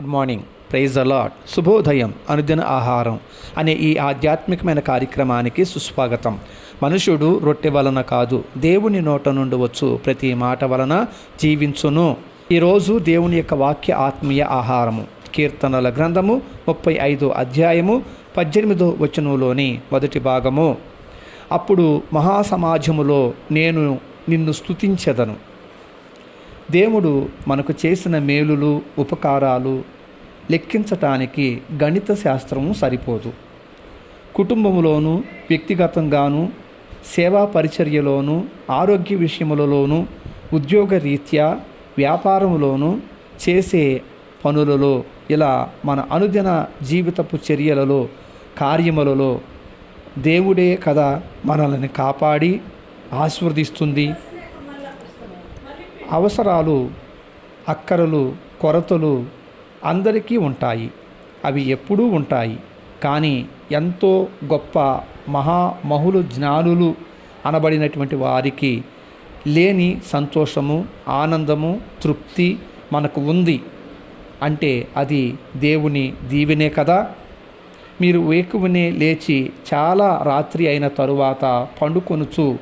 Good morning praise allot శుభోదయం అనుదిన ఆహారం అనే ఈ ఆధ్యాత్మికమైన కార్యక్రమానికి సుస్వాగతం. మనుషుడు రొట్టె వలన కాదు దేవుని నోట నుండి వచ్చు ప్రతి మాట వలన జీవించును. ఈరోజు దేవుని యొక్క వాక్య ఆత్మీయ ఆహారము. కీర్తనల గ్రంథము ముప్పై ఐదో అధ్యాయము పద్దెనిమిదో వచనంలోని మొదటి భాగము. అప్పుడు మహాసమాజములో నేను నిన్ను స్తుతించెదను. దేవుడు మనకు చేసిన మేలులు ఉపకారాలు లెక్కించటానికి గణిత శాస్త్రము సరిపోదు. కుటుంబంలోనూ వ్యక్తిగతంగాను సేవా పరిచర్యలోను ఆరోగ్య విషయములలోను ఉద్యోగ రీత్యా వ్యాపారములోను చేసే పనులలో ఇలా మన అనుదిన జీవితపు చర్యలలో కార్యములలో దేవుడే కదా మనల్ని కాపాడి ఆస్వాదిస్తుంది అవసరాలు అక్కరలు కొరతలు అందరికీ ఉంటాయి. అవి ఎప్పుడూ ఉంటాయి. కానీ ఎంతో గొప్ప మహామహులు జ్ఞానులు అనబడినటువంటి వారికి లేని సంతోషము ఆనందము తృప్తి మనకు ఉంది. అంటే అది దేవుని దీవినే కదా? మీరు వేకువనే లేచి చాలా రాత్రి అయిన తరువాత పండుకొనుచు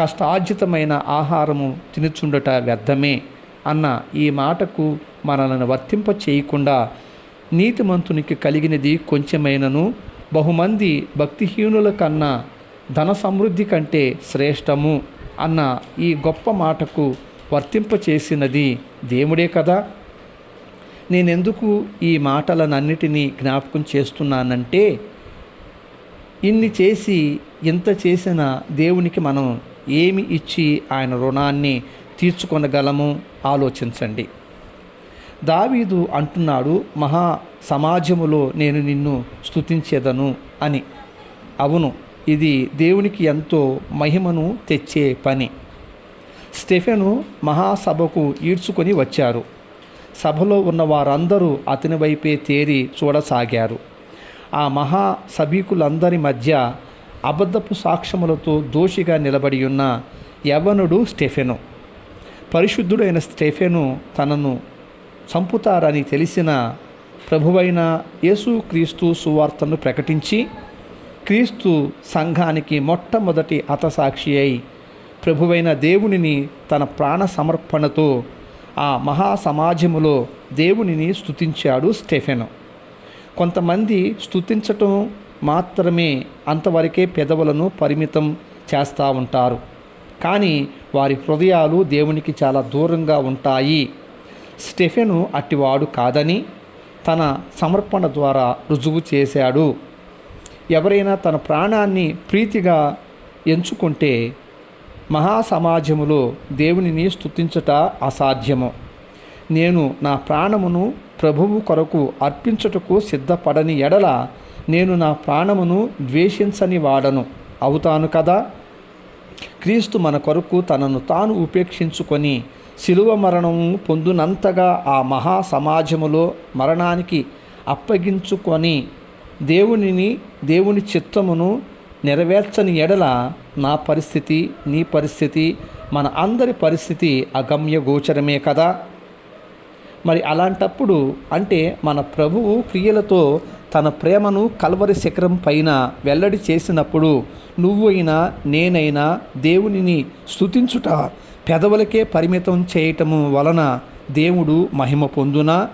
కష్టార్జితమైన ఆహారము తినుచుండట వ్యర్థమే అన్న ఈ మాటకు మనలను వర్తింప చేయకుండా నీతిమంతునికి కలిగినది కొంచెమైనను బహుమంది భక్తిహీనుల కన్నా ధన సమృద్ధి కంటే శ్రేష్టము అన్న ఈ గొప్ప మాటకు వర్తింప చేసినది దేవుడే కదా. నేనెందుకు ఈ మాటలనన్నిటినీ జ్ఞాపకం చేస్తున్నానంటే ఇన్ని చేసి ఇంత చేసిన దేవునికి మనం ఏమి ఇచ్చి ఆయన రుణాన్ని తీర్చుకొనగలము? ఆలోచించండి. దావీదు అంటున్నాడు మహా సమాజములో నేను నిన్ను స్తుతించేదను అని. అవును ఇది దేవునికి ఎంతో మహిమను తెచ్చే పని. స్టెఫెను మహాసభకు ఈడ్చుకొని వచ్చారు. సభలో ఉన్న వారందరూ అతని వైపే తేరి చూడసాగారు. ఆ మహాసభీకులందరి మధ్య అబద్ధపు సాక్ష్యములతో దోషిగా నిలబడి ఉన్న యవనుడు స్టెఫెను. పరిశుద్ధుడైన స్టెఫెను తనను చంపుతారని తెలిసిన ప్రభువైన యేసు క్రీస్తు సువార్తను ప్రకటించి క్రీస్తు సంఘానికి మొట్టమొదటి హతసాక్షి అయి ప్రభువైన దేవునిని తన ప్రాణ సమర్పణతో ఆ మహాసమాజములో దేవునిని స్థుతించాడు స్టెఫెను. కొంతమంది స్థుతించటం మాత్రమే అంతవరకే పెదవులను పరిమితం చేస్తూ ఉంటారు. కానీ వారి హృదయాలు దేవునికి చాలా దూరంగా ఉంటాయి. స్టెఫెను అట్టివాడు కాదని తన సమర్పణ ద్వారా రుజువు చేశాడు. ఎవరైనా తన ప్రాణాన్ని ప్రీతిగా ఎంచుకుంటే మహాసమాజములో దేవునిని స్తుతించుట అసాధ్యము. నేను నా ప్రాణమును ప్రభువు కొరకు అర్పించుటకు సిద్ధపడని ఎడల నేను నా ప్రాణమును ద్వేషించని వాడను అవుతాను కదా? క్రీస్తు మన కొరకు తనను తాను ఉపేక్షించుకొని శిలువ మరణము పొందునంతగా ఆ మహా సమాజములో మరణానికి అప్పగించుకొని దేవునిని దేవుని చిత్తమును నెరవేర్చని ఎడల నా పరిస్థితి నీ పరిస్థితి మన అందరి పరిస్థితి అగమ్య గోచరమే కదా? మరి అలాంటప్పుడు అంటే మన ప్రభువు క్రియలతో తన ప్రేమను కల్వరి శిఖరం పైన వెల్లడి చేసినప్పుడు నువ్వైనా నేనైనా దేవునిని స్తుతించుట పెదవులకే పరిమితం చేయటము వలన దేవుడు మహిమ పొందునా?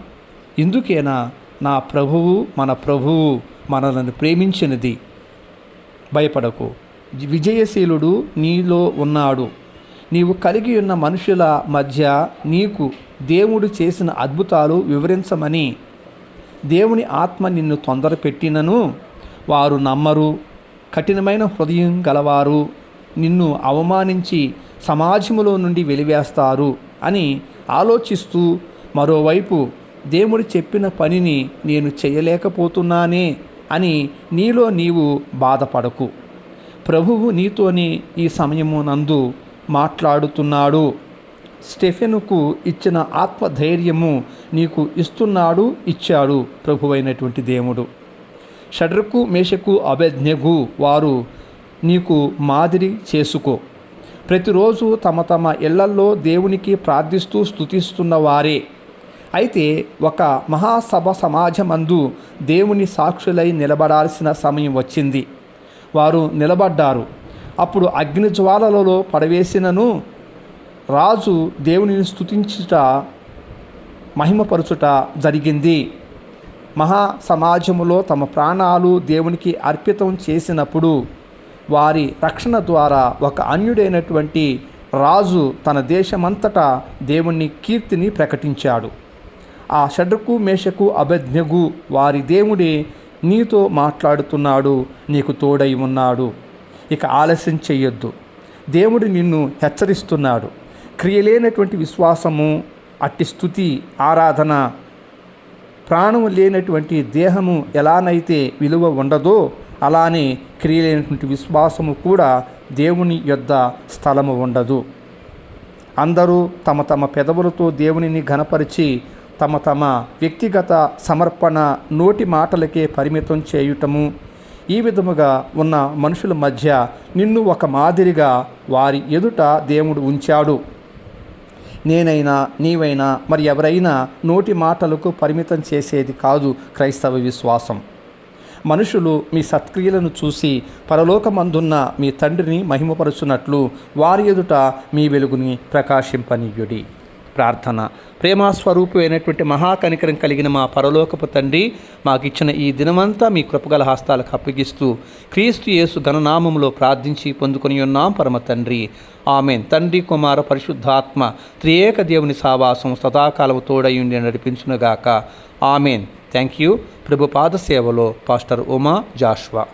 ఇందుకేనా నా ప్రభువు మన ప్రభువు మనలను ప్రేమించినది. భయపడకు. విజయశీలుడు నీలో ఉన్నాడు. నీవు కలిగి ఉన్న మనుషుల మధ్య నీకు దేవుడు చేసిన అద్భుతాలు వివరించమని దేవుని ఆత్మ నిన్ను తొందర పెట్టినను వారు నమ్మరు కఠినమైన హృదయం గలవారు నిన్ను అవమానించి సమాజములో నుండి వెలివేస్తారు అని ఆలోచిస్తూ మరోవైపు దేవుడు చెప్పిన పనిని నేను చేయలేకపోతున్నానే అని నీలో నీవు బాధపడకు. ప్రభువు నీతోని ఈ సమయము నందు మాట్లాడుతున్నాడు. స్టెఫెనుకు ఇచ్చిన ఆత్మధైర్యము నీకు ఇస్తున్నాడు ఇచ్చాడు ప్రభువైనటువంటి దేవుడు. షడ్రకు మేషకు అభజ్ఞగు వారు నీకు మాదిరి చేసుకో. ప్రతిరోజు తమ తమ ఇళ్ళల్లో దేవునికి ప్రార్థిస్తూ స్తుతిస్తున్న వారే. అయితే ఒక మహాసభ సమాజమందు దేవుని సాక్షులై నిలబడాల్సిన సమయం వచ్చింది. వారు నిలబడ్డారు. అప్పుడు అగ్ని జ్వాలలలో పడవేసినను రాజు దేవునిని స్థుతించుట మహిమపరచుట జరిగింది. మహా సమాజములో తమ ప్రాణాలు దేవునికి అర్పితం చేసినప్పుడు వారి రక్షణ ద్వారా ఒక అన్యుడైనటువంటి రాజు తన దేశమంతటా దేవుని కీర్తిని ప్రకటించాడు. ఆ షడ్రకు మేషకు అభజ్ఞగు వారి దేవుడే నీతో మాట్లాడుతున్నాడు నీకు తోడై ఉన్నాడు. ఇక ఆలస్యం చెయ్యొద్దు. దేవుడు నిన్ను హెచ్చరిస్తున్నాడు. క్రియలేనటువంటి విశ్వాసము అట్టి స్థుతి ఆరాధన ప్రాణము లేనటువంటి దేహము ఎలానైతే విలువ ఉండదో అలానే క్రియలేనటువంటి విశ్వాసము కూడా దేవుని యొద్ద స్థలము ఉండదు. అందరూ తమ తమ పెదవులతో దేవునిని ఘనపరిచి తమ తమ వ్యక్తిగత సమర్పణ నోటి మాటలకే పరిమితం చేయుటము ఈ విధముగా ఉన్న మనుషుల మధ్య నిన్ను ఒక మాదిరిగా వారి ఎదుట దేవుడు ఉంచాడు. నేనైనా నీవైనా మరి ఎవరైనా నోటి మాటలకు పరిమితం చేసేది కాదు క్రైస్తవ విశ్వాసం. మనుషులు మీ సత్క్రియలను చూసి పరలోకమందున్న మీ తండ్రిని మహిమపరుచున్నట్లు వారి ఎదుట మీ వెలుగుని ప్రకాశింపనీయుడి. ప్రార్థన. ప్రేమాస్వరూపు అయినటువంటి మహాకనికరం కలిగిన మా పరలోకపు తండ్రి మాకిచ్చిన ఈ దినమంతా మీ కృపగల హస్తాలకు అప్పగిస్తూ క్రీస్తు యేసు ఘననామములో ప్రార్థించి పొందుకొని ఉన్నాం పరమ తండ్రి. ఆమెన్. తండ్రి కుమార పరిశుద్ధాత్మ త్రియేక దేవుని సావాసం సదాకాలము తోడయుండి నడిపించునుగాక. ఆమెన్. థ్యాంక్ యూ ప్రభు పాద సేవలో పాస్టర్ ఉమా జాష్వా.